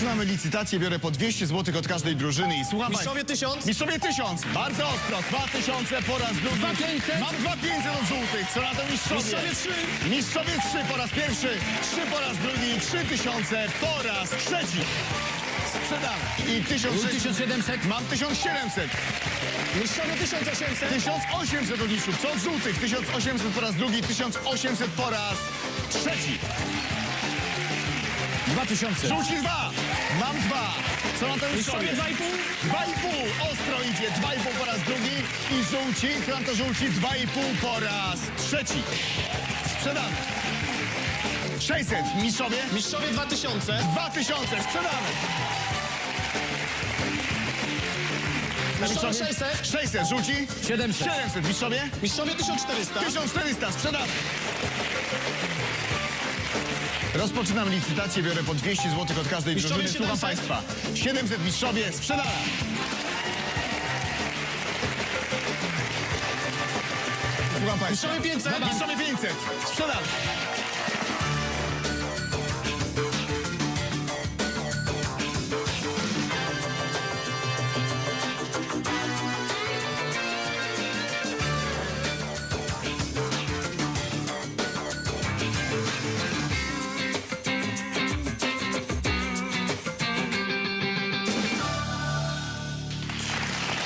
Rozpoczynamy licytację, biorę po 200 zł od każdej drużyny i słucham Mistrzowie tysiąc. Mistrzowie 1000, bardzo ostro, 2000 po raz drugi. 2500. Mam 2500 od żółtych, co na to mistrzowie? Mistrzowie trzy. Mistrzowie 3 po raz pierwszy, 3 po raz drugi, 3000 po raz trzeci. Sprzedane. I 1600. 1700. Mam 1700. Mistrzowie 1800. 1800 od mistrzów, co od żółtych? 1800 po raz drugi, 1800 po raz trzeci. 2000. Żółci dwa. Mam dwa. Co na to Mistrzowie mistrzowie? 2,5. Dwa i pół, ostro idzie, dwa i pół po raz drugi i żółci, co nam to żółci, dwa i pół po raz trzeci. Sprzedane. 600, mistrzowie, Mistrzowie 2000. 2000, sprzedane. Mistrzowie 600. 600, żółci, 700. 700, mistrzowie, Mistrzowie 1400. 1400, sprzedane. Rozpoczynam licytację, biorę po 200 zł od każdej Mistrzowie drużyny, słucham 700. Państwa. 700, mistrzowie, sprzedane. Słucham Państwa. Mistrzowie 500. Mistrzowie 500, sprzedane.